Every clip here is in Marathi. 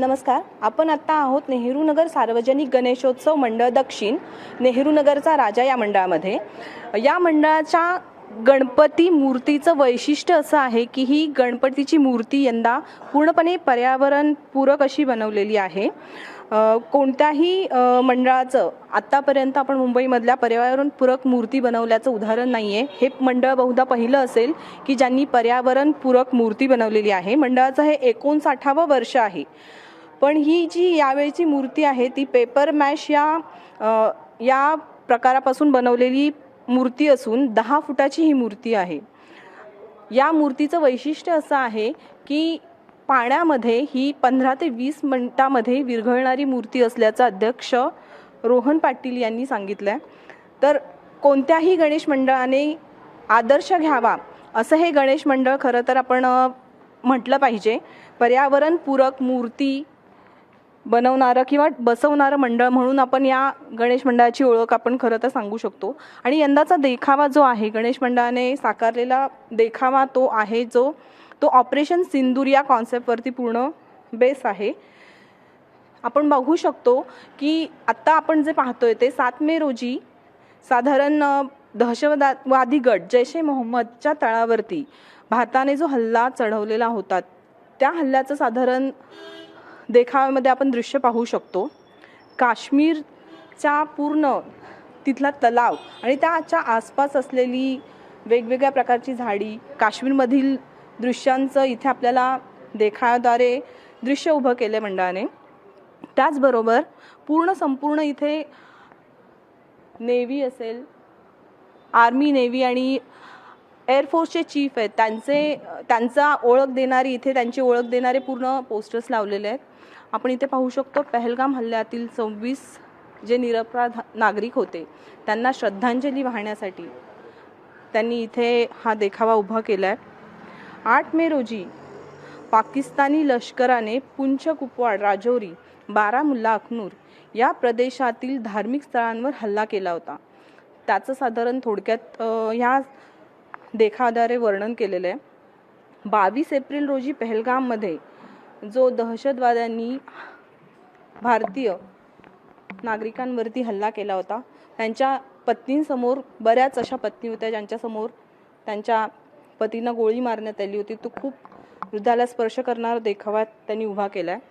नमस्कार आपण आत्ता आहोत नेहरू नगर सार्वजनिक गणेशोत्सव मंडळ दक्षिण नेहरू नगरचा राजा या मंडळामध्ये. या मंडळाच्या गणपती मूर्तीचं वैशिष्ट्य असं आहे की ही गणपतीची मूर्ती यंदा पूर्णपणे पर्यावरणपूरक अशी बनवलेली आहे. कोणत्याही मंडळाचं आत्तापर्यंत आपण मुंबईमधल्या पर्यावरणपूरक मूर्ती बनवल्याचं उदाहरण नाही आहे हे मंडळ बहुधा पहिलं असेल की ज्यांनी पर्यावरणपूरक मूर्ती बनवलेली आहे. मंडळाचं हे एकोणसाठावं वर्ष आहे. पण ही जी यावेळची मूर्ती आहे ती पेपर मॅश या या प्रकारापासून बनवलेली मूर्ती असून दहा फुटाची ही मूर्ती आहे. या मूर्तीचं वैशिष्ट्य असं आहे की पाण्यामध्ये ही पंधरा ते वीस मिनटामध्ये विरघळणारी मूर्ती असल्याचं अध्यक्ष रोहन पाटील यांनी सांगितलं आहे तर कोणत्याही गणेश मंडळाने आदर्श घ्यावा असं हे गणेश मंडळ खरं तर आपण म्हटलं पाहिजे. पर्यावरणपूरक मूर्ती बनवणारं किंवा बसवणारं मंडळ म्हणून आपण या गणेश मंडळाची ओळख आपण खरं तर सांगू शकतो. आणि यंदाचा देखावा जो आहे गणेश मंडळाने साकारलेला देखावा तो आहे जो तो ऑपरेशन सिंदूर या कॉन्सेप्टवरती पूर्ण बेस आहे. आपण बघू शकतो की आत्ता आपण जे पाहतोय ते सात मे रोजी साधारण दहशतवादी गट जैश ए मोहम्मदच्या तळावरती भारताने जो हल्ला चढवलेला होता त्या हल्ल्याचं साधारण देखाव्यामध्ये आपण दृश्य पाहू शकतो. काश्मीरचा पूर्ण तिथला तलाव आणि त्याच्या आसपास असलेली वेगवेगळ्या प्रकारची झाडी काश्मीरमधील दृश्यांचं इथे आपल्याला देखाव्याद्वारे दृश्य उभं केलं मंडळाने. त्याचबरोबर पूर्ण संपूर्ण इथे नेव्ही असेल आर्मी नेव्ही आणि एअरफोर्सचे चीफ आहेत. त्यांचे त्यांचा ओळख देणारी इथे त्यांची ओळख देणारे पूर्ण पोस्टर्स लावलेले आहेत. आपण इथे पाहू शकतो पहलगाम हल्ल्यातील सव्वीस जे निरपराध नागरिक होते त्यांना श्रद्धांजली वाहण्यासाठी त्यांनी इथे हा देखावा उभा केला आहे आठ मे रोजी पाकिस्तानी लष्कराने पुंछ कुपवाड राजौरी बारामुल्ला अखनूर या प्रदेशातील धार्मिक स्थळांवर हल्ला केला होता. त्याचं साधारण थोडक्यात ह्या देखाद्वारे वर्णन केलेलं आहे. बावीस एप्रिल रोजी पहलगाममध्ये जो दहशतवाद्यांनी भारतीय नागरिकांवरती हल्ला केला होता त्यांच्या पत्नींसमोर बऱ्याच अशा पत्नी होत्या ज्यांच्यासमोर त्यांच्या पतींना गोळी मारण्यात आली होती. तो खूप हृदयाला स्पर्श करणारा देखावा त्यांनी उभा केला आहे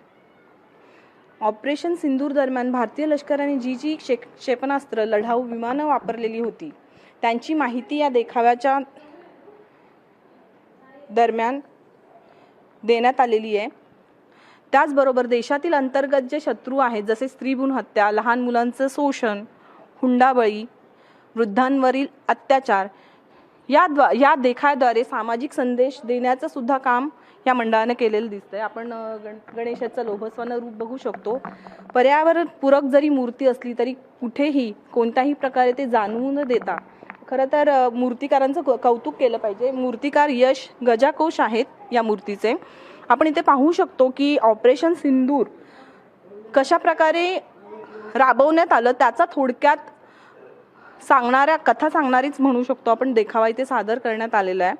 ऑपरेशन सिंदूर दरम्यान भारतीय लष्कराने जी जी क्षे क्षेपणास्त्र लढाऊ विमानं वापरलेली होती. त्यांची माहिती या देखाव्याच्या दरम्यान देण्यात आलेली आहे. त्याचबरोबर देशातील अंतर्गत जे शत्रू आहेत जसे स्त्रीभूण हत्या लहान मुलांचं शोषण हुंडाबळी वृद्धांवरील अत्याचार या द्वा या देखाद्वारे सामाजिक संदेश देण्याचं सुद्धा काम या मंडळाने केलेलं दिसतंय. आपण गण गणेशाचं लोभस्वानं रूप बघू शकतो. पर्यावरणपूरक जरी मूर्ती असली तरी कुठेही कोणत्याही प्रकारे ते जाणवू न देता खरं तर मूर्तिकारांचं क कौतुक केलं पाहिजे. मूर्तिकार यश गजाकोश आहेत या मूर्तीचे. आपण इथे पाहू शकतो की ऑपरेशन सिंदूर कशा प्रकारे राबवण्यात आलं त्याचा थोडक्यात सांगणाऱ्या कथा सांगणारीच म्हणू शकतो आपण. देखावा इथे सादर करण्यात आलेला आहे.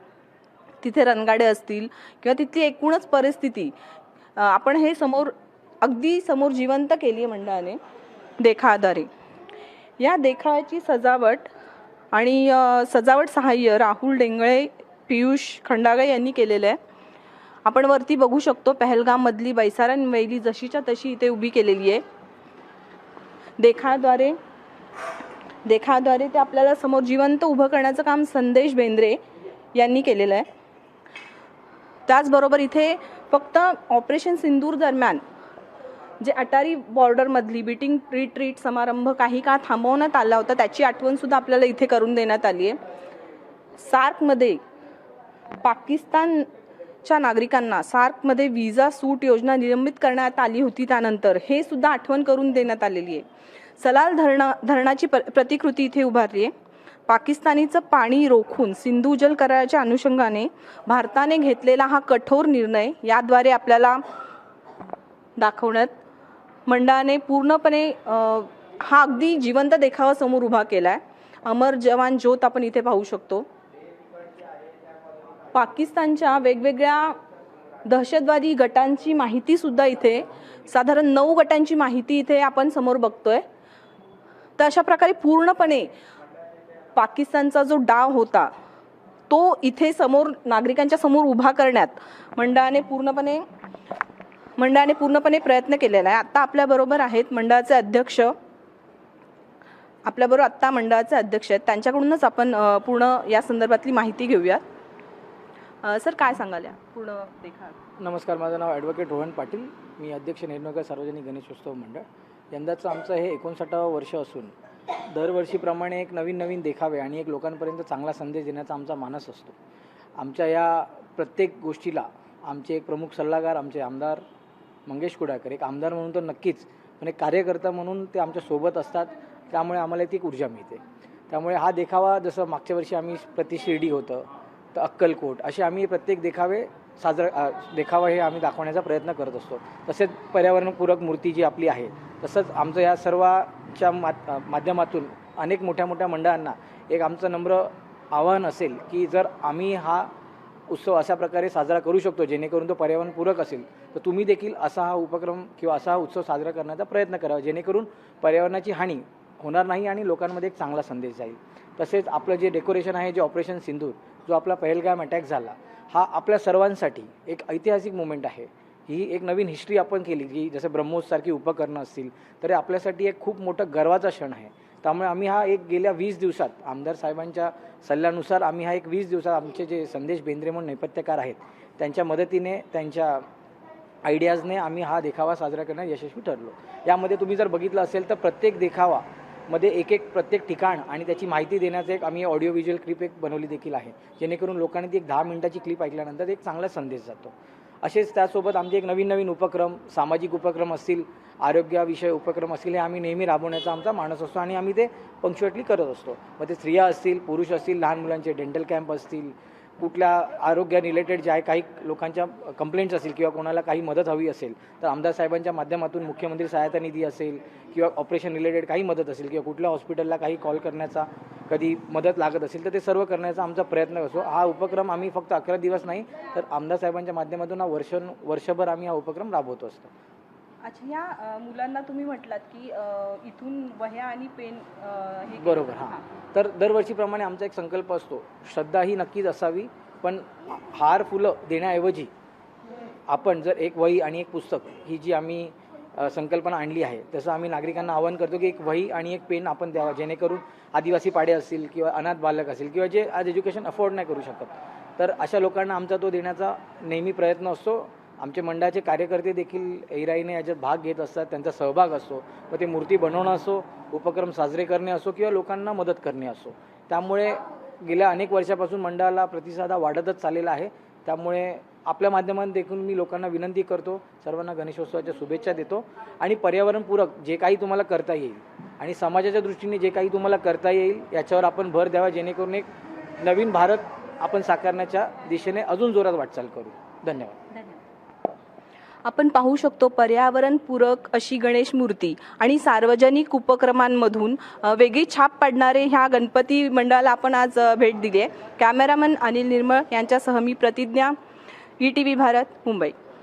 तिथे रणगाडे असतील किंवा तिथली एकूणच परिस्थिती. आपण हे समोर अगदी समोर जिवंत केली आहे मंडळाने देखाद्वारे या देखाव्याची सजावट आणि सजावट सहाय्य राहुल डेंगळे पियुष खंडागळे यांनी केलेलं आहे. आपण वरती बघू शकतो पहलगाममधली बैसारण वैली जशीच्या तशी इथे उभी केलेली आहे. देखाद्वारे देखाद्वारे ते आपल्याला समोर जिवंत उभं करण्याचं काम संदेश बेंद्रे यांनी केलेलं आहे. त्याचबरोबर इथे फक्त ऑपरेशन सिंदूर दरम्यान जे अटारी बॉर्डरमधली बीटिंग रिट्रीट समारंभ काही काळ थांबवण्यात आला होता त्याची आठवणसुद्धा आपल्याला इथे करून देण्यात आली आहे. सार्कमध्ये पाकिस्तानच्या नागरिकांना सार्कमध्ये विजा सूट योजना निलंबित करण्यात आली होती त्यानंतर हे सुद्धा आठवण करून देण्यात आलेली आहे. सलाल धरणा धरणाची प्र प्रतिकृती इथे उभारली आहे. पाकिस्तानीचं पाणी रोखून सिंधू जल कराराच्या अनुषंगाने भारताने घेतलेला हा कठोर निर्णय याद्वारे आपल्याला दाखवण्यात मंडळाने पूर्णपणे हा अगदी जिवंत देखावा समोर उभा केला आहे अमर जवान ज्योत आपण इथे पाहू शकतो. पाकिस्तानच्या वेगवेगळ्या दहशतवादी गटांची माहिती सुद्धा इथे साधारण नऊ गटांची माहिती इथे आपण समोर बघतोय. तर अशा प्रकारे पूर्णपणे पाकिस्तानचा जो डाव होता तो इथे समोर नागरिकांच्या समोर उभा करण्यात मंडळाने पूर्णपणे मंडळाने पूर्णपणे प्रयत्न केलेला आहे. आत्ता आपल्याबरोबर आहेत मंडळाचे अध्यक्ष. आपल्याबरोबर आत्ता मंडळाचे अध्यक्ष आहेत. त्यांच्याकडूनच आपण पूर्ण या संदर्भातली माहिती घेऊयात. सर काय सांगाल या? पूर्ण देखा. नमस्कार माझं नाव ॲडव्होकेट रोहन पाटील. मी अध्यक्ष नेरनगर सार्वजनिक गणेशोत्सव मंडळ. यंदाचं आमचं हे एकोणसाठावं वर्ष असून दरवर्षीप्रमाणे एक नवीन नवीन देखावे आणि एक लोकांपर्यंत चांगला संदेश देण्याचा आमचा मानस असतो. आमच्या या प्रत्येक गोष्टीला आमचे एक प्रमुख सल्लागार आमचे आमदार मंगेश कुडाकर एक आमदार म्हणून तर नक्कीच पण एक कार्यकर्ता म्हणून ते आमच्यासोबत असतात. त्यामुळे आम्हाला ती ऊर्जा मिळते. त्यामुळे हा देखावा जसं मागच्या वर्षी आम्ही प्रति शिर्डी होतं तर अक्कलकोट असे आम्ही प्रत्येक देखावे साजरा देखावा हे आम्ही दाखवण्याचा प्रयत्न करत असतो. तसेच पर्यावरणपूरक मूर्ती जी आपली आहे तसंच आमचं या सर्वाच्या मा माध्यमातून अनेक मोठ्या मोठ्या मंडळांना एक आमचं नम्र आव्हान असेल की जर आम्ही हा उत्सव अशा प्रकारे साजरा करू शकतो जेणेकरून तो पर्यावरणपूरक असेल. तर तुम्ही देखील असा हा उपक्रम किंवा असा हा उत्सव साजरा करण्याचा प्रयत्न करावा जेणेकरून पर्यावरणाची हानी होणार नाही आणि लोकांमध्ये एक चांगला संदेश जाईल. तसेच आपलं जे डेकोरेशन आहे जे ऑपरेशन सिंधूर जो आपला पहलगाम अटॅक झाला हा आपल्या सर्वांसाठी एक ऐतिहासिक मुमेंट आहे. ही एक नवीन हिस्ट्री आपण केली की जसं ब्रह्मोससारखी उपकरणं असतील तर आपल्यासाठी एक खूप मोठं गर्वाचा क्षण आहे. त्यामुळे आम्ही हा एक गेल्या वीस दिवसात आमदार साहेबांच्या सल्ल्यानुसार आम्ही हा एक वीस दिवसात आमचे जे संदेश बेंद्रे म्हणून नेपथ्यकार आहेत त्यांच्या मदतीने त्यांच्या आयडियाजने आम्ही हा देखावा साजरा करणं यशस्वी ठरलो. यामध्ये तुम्ही जर बघितलं असेल तर प्रत्येक देखावा मध्ये एक एक प्रत्येक ठिकाण आणि त्याची माहिती देण्याचं एक आम्ही ऑडिओ व्हिज्युअल क्लिप एक बनवली देखील आहे. जेणेकरून लोकांनी ती एक दहा मिनिटाची क्लिप ऐकल्यानंतर एक चांगला संदेश जातो. असेच त्यासोबत आमचे एक नवीन नवीन उपक्रम सामाजिक उपक्रम असतील आरोग्याविषयी उपक्रम असतील हे आम्ही नेहमी राबवण्याचा आमचा मानस असतो आणि आम्ही ते पंक्च्युएटली करत असतो. मग ते स्त्रिया असतील पुरुष असतील लहान मुलांचे डेंटल कॅम्प असतील कुठल्या आरोग्या रिलेटेड जे आहे काही लोकांच्या कंप्लेंट्स असतील किंवा कोणाला काही मदत हवी असेल तर आमदार साहेबांच्या माध्यमातून मुख्यमंत्री सहायता निधी असेल किंवा ऑपरेशन रिलेटेड काही मदत असेल किंवा कुठल्या हॉस्पिटलला काही कॉल करण्याचा कधी मदत लागत असेल तर ते सर्व करण्याचा आमचा प्रयत्न असतो हा उपक्रम आम्ही फक्त अकरा दिवस नाही तर आमदार साहेबांच्या माध्यमातून हा वर्ष वर्षभर आम्ही हा उपक्रम राबवतो असतो. अच्छा या मुलांना तुम्ही म्हटलात की इथून वह्या आणि पेन हे बरोबर. हां. तर दरवर्षीप्रमाणे आमचा एक संकल्प असतो. श्रद्धा ही नक्कीच असावी पण हार फुलं देण्याऐवजी आपण जर एक वही आणि एक पुस्तक ही जी आम्ही संकल्पना आणली आहे तसं आम्ही नागरिकांना आवाहन करतो की एक वही आणि एक पेन आपण द्यावा जेणेकरून आदिवासी पाडे असतील किंवा अनाथ बालक असेल किंवा जे आज एज्युकेशन अफोर्ड नाही करू शकत तर अशा लोकांना आमचा तो देण्याचा नेहमी प्रयत्न असतो. आमचे मंडळाचे कार्यकर्ते देखील ऐराईने याच्यात भाग घेत असतात त्यांचा सहभाग असतो. व ते मूर्ती बनवणं असो उपक्रम साजरे करणे असो किंवा लोकांना मदत करणे असो. त्यामुळे गेल्या अनेक वर्षापासून मंडळाला प्रतिसाद वाढतच चाललेला आहे. त्यामुळे आपल्या माध्यमातून देखून मी लोकांना विनंती करतो सर्वांना गणेशोत्सवाच्या शुभेच्छा देतो. आणि पर्यावरणपूरक जे काही तुम्हाला करता येईल आणि समाजाच्या दृष्टीने जे काही तुम्हाला करता येईल याच्यावर आपण भर द्यावा जेणेकरून एक नवीन भारत आपण साकारण्याच्या दिशेने अजून जोरात वाटचाल करू. धन्यवाद. आपण पाहू शकतो पर्यावरणपूरक अशी गणेश मूर्ती आणि सार्वजनिक उपक्रमांमधून वेगळी छाप पाडणारे ह्या गणपती मंडळाला आपण आज भेट दिली आहे. कॅमेरामन अनिल निर्मळ यांच्यासह मी Pratidnya E T V Bharat Mumbai.